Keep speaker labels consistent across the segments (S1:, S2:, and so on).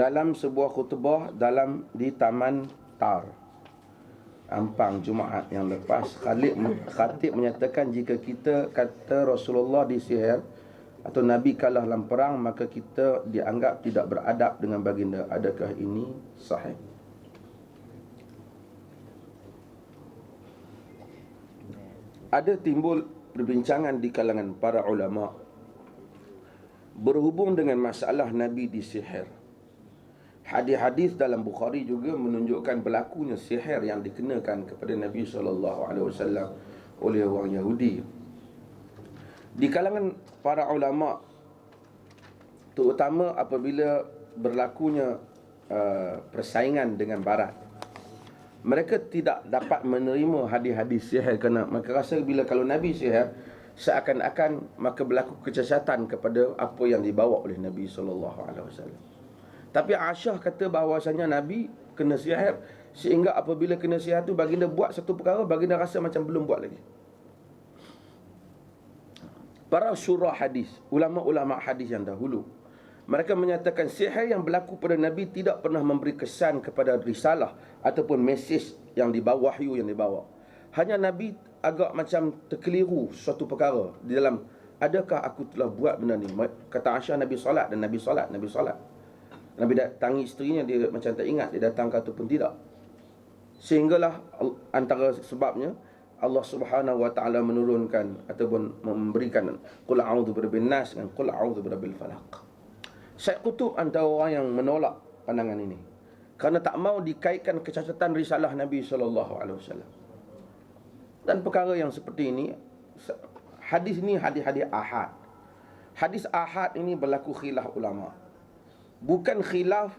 S1: dalam sebuah khutbah dalam di Taman Tar. Ampang Jumaat yang lepas Khalid Khatib menyatakan jika kita kata Rasulullah disihir atau Nabi kalah dalam perang maka kita dianggap tidak beradab dengan baginda. Adakah ini sahih? Ada timbul perbincangan di kalangan para ulama berhubung dengan masalah Nabi disihir Hadis-hadis dalam Bukhari juga menunjukkan berlakunya sihir yang dikenakan kepada Nabi SAW oleh orang Yahudi. Di kalangan para ulama terutama apabila berlakunya uh, persaingan dengan barat mereka tidak dapat menerima hadis-hadis sihir kerana mereka rasa bila kalau Nabi sihir seakan-akan maka berlaku kecacatan kepada apa yang dibawa oleh Nabi sallallahu alaihi wasallam. Tapi Aisyah kata bahawasanya Nabi kena sihir sehingga apabila kena sihir tu baginda buat satu perkara baginda rasa macam belum buat lagi. Para surah hadis, ulama-ulama hadis yang dahulu mereka menyatakan sihir yang berlaku pada Nabi tidak pernah memberi kesan kepada risalah ataupun mesej yang dibawa wahyu yang dibawa. Hanya Nabi agak macam terkeliru suatu perkara di dalam adakah aku telah buat benda ni? Kata Aisyah Nabi solat dan Nabi solat, Nabi solat. Nabi datangi isterinya dia macam tak ingat dia datang ke ataupun tidak. Sehinggalah antara sebabnya Allah Subhanahu wa taala menurunkan ataupun memberikan qul a'udzu birabbin nas dan qul a'udzu birabbil falaq. Syekh Qutub antara orang yang menolak pandangan ini. Kerana tak mau dikaitkan kecacatan risalah Nabi sallallahu alaihi wasallam. Dan perkara yang seperti ini hadis ini hadis-hadis ahad. Hadis ahad ini berlaku khilaf ulama bukan khilaf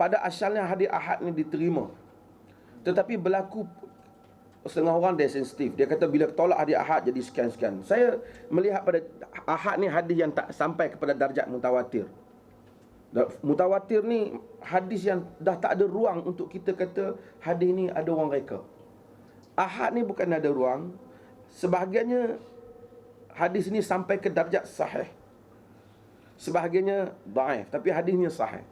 S1: pada asalnya hadis ahad ni diterima. Tetapi berlaku setengah orang dia sensitif. Dia kata bila tolak hadis ahad jadi sekian-sekian. Saya melihat pada ahad ni hadis yang tak sampai kepada darjat mutawatir. Mutawatir ni hadis yang dah tak ada ruang untuk kita kata hadis ni ada orang reka. Ahad ni bukan ada ruang. Sebahagiannya hadis ni sampai ke darjat sahih sebahagiannya daif tapi hadisnya sahih.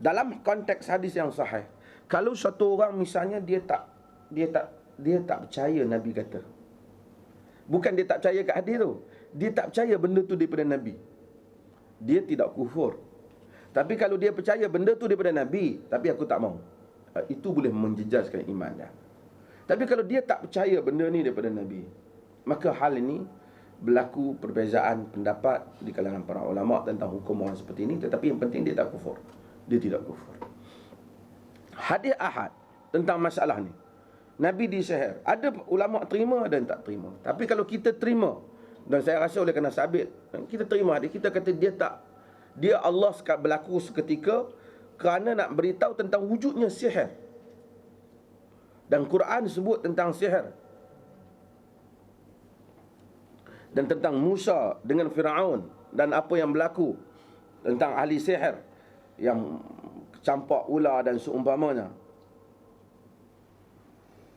S1: Dalam konteks hadis yang sahih kalau satu orang misalnya dia tak dia tak dia tak percaya nabi kata. Bukan dia tak percaya kat hadis tu. Dia tak percaya benda tu daripada nabi. Dia tidak kufur. Tapi kalau dia percaya benda tu daripada nabi tapi aku tak mau. Ah, itu boleh menjejaskan iman dia. Tapi kalau dia tak percaya benda ni daripada nabi maka hal ini berlaku perbezaan pendapat di kalangan para ulama tentang hukum orang seperti ini tetapi yang penting dia tak kufur. Dia tidak kufur. Hadis ahad tentang masalah ni. Nabi disihir ada ulama terima dan tak terima. Tapi kalau kita terima dan saya rasa oleh kerana sabit kita terima hadis kita kata dia tak dia Allah berlaku seketika kerana nak beritahu tentang wujudnya sihir dan Quran sebut tentang sihir dan tentang Musa dengan Firaun dan apa yang berlaku tentang ahli sihir yang campak ular dan seumpamanya.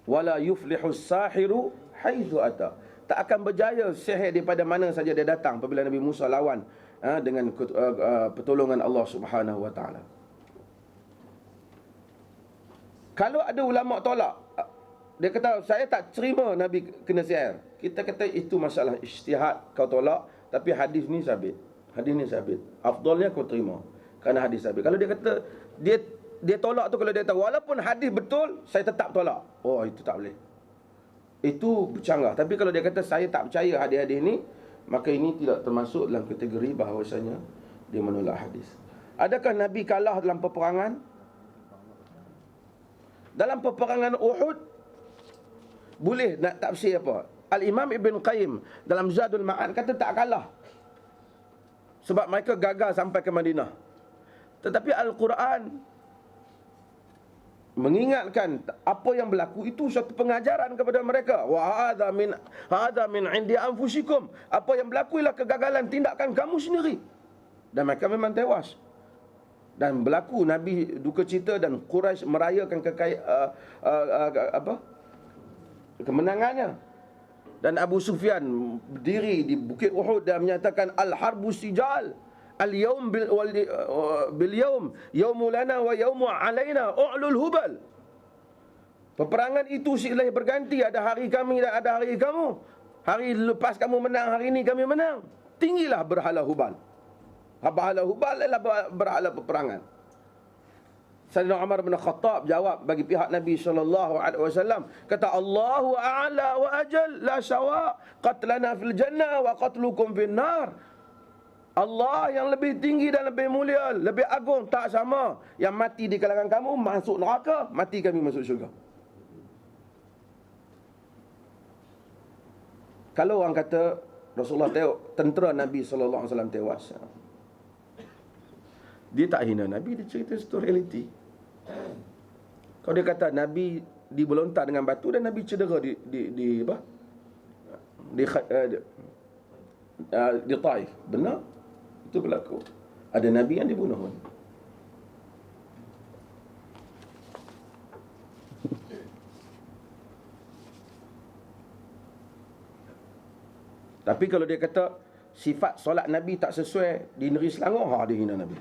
S1: Wala yuflihu sahiru haitsu ata. Tak akan berjaya sihir daripada mana saja dia datang apabila Nabi Musa lawan ha, dengan uh, uh, pertolongan Allah Subhanahu wa taala. Kalau ada ulama tolak dia kata saya tak terima Nabi kena sihir. Kita kata itu masalah ijtihad kau tolak tapi hadis ni sabit. Hadis ni sabit. Afdalnya kau terima kerana hadis sabit. Kalau dia kata dia dia tolak tu kalau dia kata walaupun hadis betul saya tetap tolak. Oh itu tak boleh. Itu bercanggah. Tapi kalau dia kata saya tak percaya hadis-hadis ni maka ini tidak termasuk dalam kategori bahawasanya dia menolak hadis. Adakah Nabi kalah dalam peperangan? Dalam peperangan Uhud boleh nak tafsir apa? Al-Imam Ibn Qayyim dalam Zadul Ma'ad kata tak kalah. Sebab mereka gagal sampai ke Madinah. Tetapi Al-Quran mengingatkan apa yang berlaku itu satu pengajaran kepada mereka. Wa hadha min hadha min indi anfusikum. Apa yang berlaku ialah kegagalan tindakan kamu sendiri. Dan mereka memang tewas. Dan berlaku Nabi duka cita dan Quraisy merayakan kekayaan uh, uh, uh, apa kemenangannya dan Abu Sufyan berdiri di Bukit Uhud dan menyatakan al-harbu sijal al-yawm bil uh, bil yawmu lana wa yawmu alaina u'lul hubal Peperangan itu silih berganti ada hari kami dan ada hari kamu. Hari lepas kamu menang, hari ini kami menang. Tinggilah berhala hubal. Berhala hubal adalah berhala peperangan. Sayyidina Umar bin Khattab jawab bagi pihak Nabi sallallahu alaihi wasallam kata Allahu a'la wa ajal la sawa qatlana fil jannah wa qatlukum fin nar. Allah yang lebih tinggi dan lebih mulia lebih agung tak sama. Yang mati di kalangan kamu masuk neraka mati kami masuk syurga. Kalau orang kata Rasulullah tengok tentera Nabi sallallahu alaihi wasallam tewas. Dia tak hina Nabi dia cerita satu realiti kalau dia kata Nabi dibelontar dengan batu dan Nabi cedera di di di apa? Di uh, di, uh, di Taif. Benar? Itu berlaku. Ada Nabi yang dibunuh pun. Tapi kalau dia kata sifat solat Nabi tak sesuai di negeri Selangor, ha dia hina Nabi.